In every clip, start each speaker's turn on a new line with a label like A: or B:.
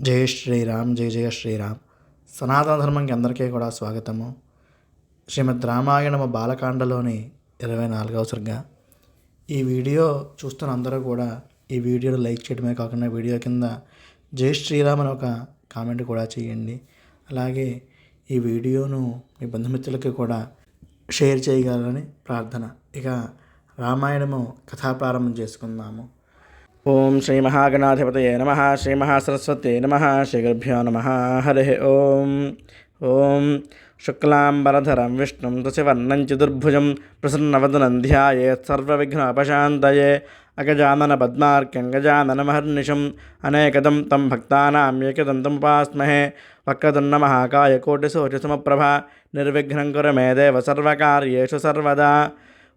A: జై శ్రీరామ్ జై జయ శ్రీరామ్. సనాతన ధర్మంకి అందరికీ కూడా స్వాగతము. శ్రీమద్ రామాయణము బాలకాండలోని ఇరవై నాలుగవ సర్గ. ఈ వీడియో చూస్తున్న అందరూ కూడా ఈ వీడియోను లైక్ చేయడమే కాకుండా వీడియో కింద జై శ్రీరామ్ అని ఒక కామెంట్ కూడా చేయండి. అలాగే ఈ వీడియోను మీ బంధుమిత్రులకి కూడా షేర్ చేయగలరని ప్రార్థన. ఇక రామాయణము కథా ప్రారంభం చేసుకుందాము. ఓం శ్రీ మహాగణాధిపతయే నమ శ్రీ మహాసరస్వతే నమ శ్రీ గురుభ్యో నమ హరి ఓం. ఓం శుక్లాంబరధరం విష్ణుం తుసివర్ణం చతుర్భుజం ప్రసన్నవదనం ధ్యాయేత్ సర్వవిఘ్నోపశాంతయే. అగజానన పద్మార్క్యం గజాననమహర్నిశం అనేకదం తం భక్తానాం ఏకదంతం ఉపాస్మహే వక్రదున్న మహాకాయ కోటిసోచసమప్రభ నిర్విఘ్నం కురు మే దేవ సర్వకార్యేషు సర్వదా.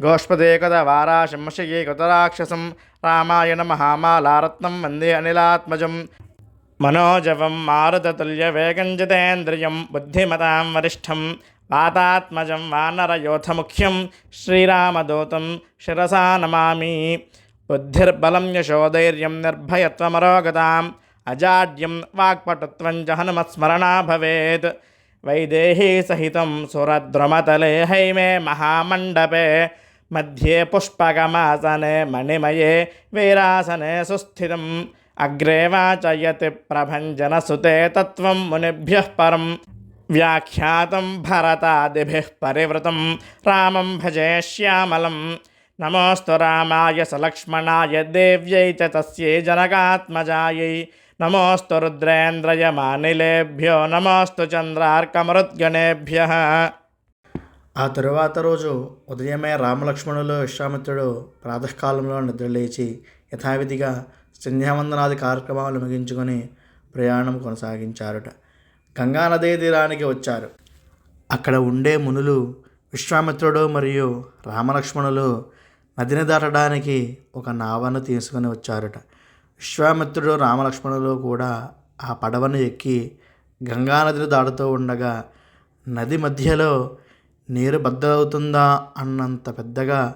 A: గోష్పదే గోష్పదేకత వారా శంశయే కృతరాక్షసం రామాయణ మహామాలారత్నం వందే అనిలాత్మజం మనోజవం మారుతతుల్య వేగంజితేంద్రియం బుద్ధిమతాం వరిష్టం వాతాత్మజం వానరయోధముఖ్యం శ్రీరామదూతం శిరసా నమామి బుద్ధిర్బలం యశోధైర్యం నిర్భయత్వమరోగతాం అజాడ్యం వాక్పటుత్వం చ హనుమత్స్మరణా భవేత్ వైదేహీ సహితం సురద్రుమతలే హైమే మహామండపే मध्ये पुष्पगमासने मणिमये वीरासने सुस्थितम् अग्रे वाचयति प्रभञ्जनसुते तत्त्वं मुनिभ्यः परं व्याख्यातं भरतादिभिः परिवृतं रामं भजे श्यामलं नमोऽस्तु रामाय सलक्ष्मणाय देव्यै च तस्यै जनकात्मजायै नमोऽस्तु रुद्रेन्द्रयमानिलेभ्यो नमोऽस्तु चन्द्रार्कमरुद्गणेभ्यः ఆ తరువాత రోజు ఉదయమే రామలక్ష్మణులు విశ్వామిత్రుడు ప్రాతకాలంలో నిద్రలేచి యథావిధిగా సంధ్యావందనాది కార్యక్రమాలు ముగించుకొని ప్రయాణం కొనసాగించారుట. గంగానదీ తీరానికి వచ్చారు. అక్కడ ఉండే మునులు విశ్వామిత్రుడు మరియు రామలక్ష్మణులు నదిని దాటడానికి ఒక నావను తీసుకుని వచ్చారట. విశ్వామిత్రుడు రామలక్ష్మణులు కూడా ఆ పడవను ఎక్కి గంగానదిని దాటుతూ ఉండగా నది మధ్యలో నీరు బద్దలవుతుందా అన్నంత పెద్దగా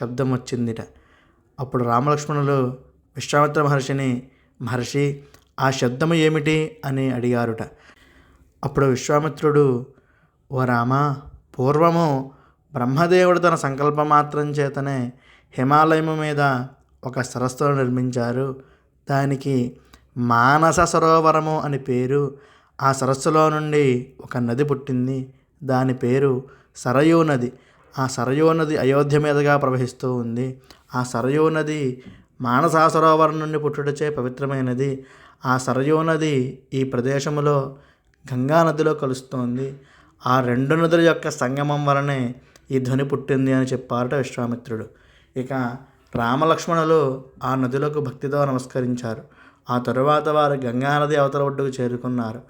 A: శబ్దం వచ్చిందిట అప్పుడు రామలక్ష్మణులు విశ్వామిత్ర మహర్షిని మహర్షి ఆ శబ్దము ఏమిటి? అని అడిగారుట. అప్పుడు విశ్వామిత్రుడు ఓ రామ పూర్వము బ్రహ్మదేవుడు తన సంకల్పమాత్రం చేతనే హిమాలయము మీద ఒక సరస్సును నిర్మించారు. దానికి మానస సరోవరము అని పేరు. ఆ సరస్సులో నుండి ఒక నది పుట్టింది. దాని పేరు సరయూ నది. ఆ సరయూ నది అయోధ్య మీదుగా ప్రవహిస్తూ ఉంది. ఆ సరయూ నది మానసా సరోవరం నుండి పుట్టుటచే పవిత్రమైనది. ఆ సరయూ నది ఈ ప్రదేశంలో గంగా నదిలో కలుస్తోంది. ఆ రెండు నదుల యొక్క సంగమం వలనే ఈ ధ్వని పుట్టింది అని చెప్పారట విశ్వామిత్రుడు. ఇక రామలక్ష్మణులు ఆ నదులకు భక్తితో నమస్కరించారు. ఆ తరువాత వారు గంగానది అవతల ఒడ్డుకు చేరుకున్నారు.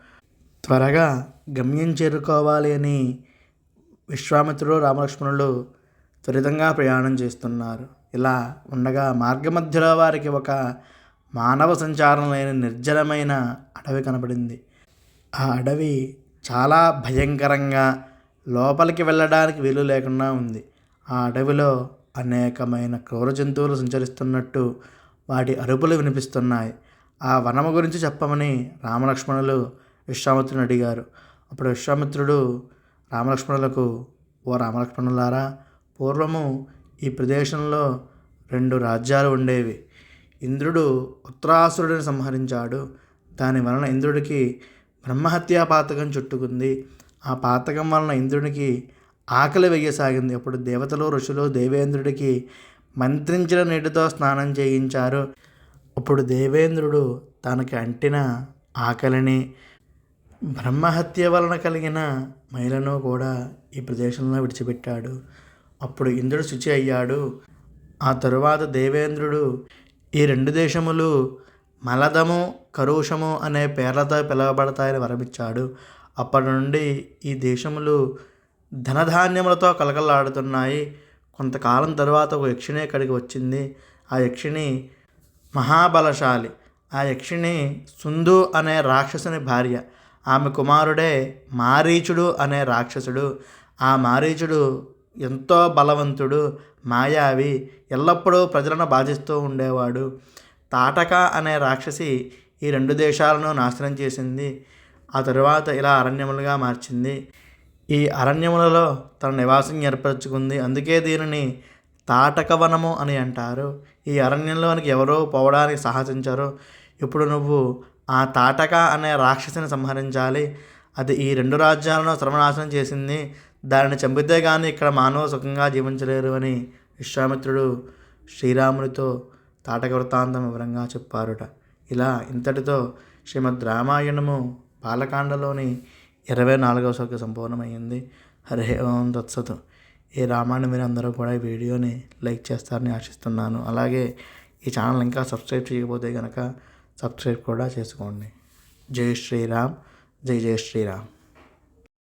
A: త్వరగా గమ్యం చేరుకోవాలి అని విశ్వామిత్రుడు రామలక్ష్మణులు త్వరితంగా ప్రయాణం చేస్తున్నారు. ఇలా ఉండగా మార్గమధ్యలో వారికి ఒక మానవ సంచారం లేని నిర్జనమైన అడవి కనపడింది ఆ అడవి చాలా భయంకరంగా లోపలికి వెళ్ళడానికి వీలు లేకుండా ఉంది. ఆ అడవిలో అనేకమైన క్రూర జంతువులు సంచరిస్తున్నట్టు వాటి అరుపులు వినిపిస్తున్నాయి. ఆ వనము గురించి చెప్పమని రామలక్ష్మణులు విశ్వామిత్రుని అడిగారు. అప్పుడు విశ్వామిత్రుడు రామలక్ష్మణులకు ఓ రామలక్ష్మణులారా పూర్వము ఈ ప్రదేశంలో రెండు రాజ్యాలు ఉండేవి. ఇంద్రుడు ఉత్తరాసురుడిని సంహరించాడు. దాని వలన ఇంద్రుడికి బ్రహ్మహత్యా పాతకం చుట్టుకుంది. ఆ పాతకం వలన ఇంద్రునికి ఆకలి వేయసాగింది. అప్పుడు దేవతలు ఋషులు దేవేంద్రుడికి మంత్రించిన నీటితో స్నానం చేయించారు. అప్పుడు దేవేంద్రుడు తనకి అంటిన ఆకలిని బ్రహ్మహత్య వలన కలిగిన మహిళను కూడా ఈ ప్రదేశంలో విడిచిపెట్టాడు. అప్పుడు ఇంద్రుడు శుచి అయ్యాడు. ఆ తరువాత దేవేంద్రుడు ఈ రెండు దేశములు మలదము కరుషము అనే పేర్లతో పిలువబడతాయని వరమిచ్చాడు. అప్పటి నుండి ఈ దేశములు ధనధాన్యములతో కలకలాడుతున్నాయి. కొంతకాలం తర్వాత ఒక యక్షిణి ఇక్కడికి వచ్చింది. ఆ యక్షిణి మహాబలశాలి. ఆ యక్షిణి సుందు అనే రాక్షసుని భార్య. ఆమె కుమారుడే మారీచుడు అనే రాక్షసుడు. ఆ మారీచుడు ఎంతో బలవంతుడు మాయావి ఎల్లప్పుడూ ప్రజలను బాధిస్తూ ఉండేవాడు. తాటక అనే రాక్షసి ఈ రెండు దేశాలను నాశనం చేసింది. ఆ తరువాత ఇలా అరణ్యములుగా మార్చింది. ఈ అరణ్యములలో తన నివాసం ఏర్పరచుకుంది. అందుకే దీనిని తాటకవనము అని అంటారు. ఈ అరణ్యంలోనికి ఎవరో పోవడానికి సాహసించారు. ఇప్పుడు నువ్వు ఆ తాటక అనే రాక్షసిని సంహరించాలి. అది ఈ రెండు రాజ్యాలను సర్వనాశనం చేసింది. దానిని చంపితే కానీ ఇక్కడ మానవ సుఖంగా జీవించలేరు అని విశ్వామిత్రుడు శ్రీరామునితో తాటక వృత్తాంతం వివరంగా చెప్పారుట. ఇలా ఇంతటితో శ్రీమద్ రామాయణము బాలకాండలోని ఇరవై నాలుగవ సర్గ సంపూర్ణమైంది. హరే ఓం తత్సతు. ఈ రామాయణం మీరు అందరూ కూడా ఈ వీడియోని లైక్ చేస్తారని ఆశిస్తున్నాను. అలాగే ఈ ఛానల్ ఇంకా సబ్స్క్రైబ్ చేయకపోతే కనుక సబ్స్క్రైబ్ కూడా చేసుకోండి. జై శ్రీరామ్. జై జై శ్రీరామ్.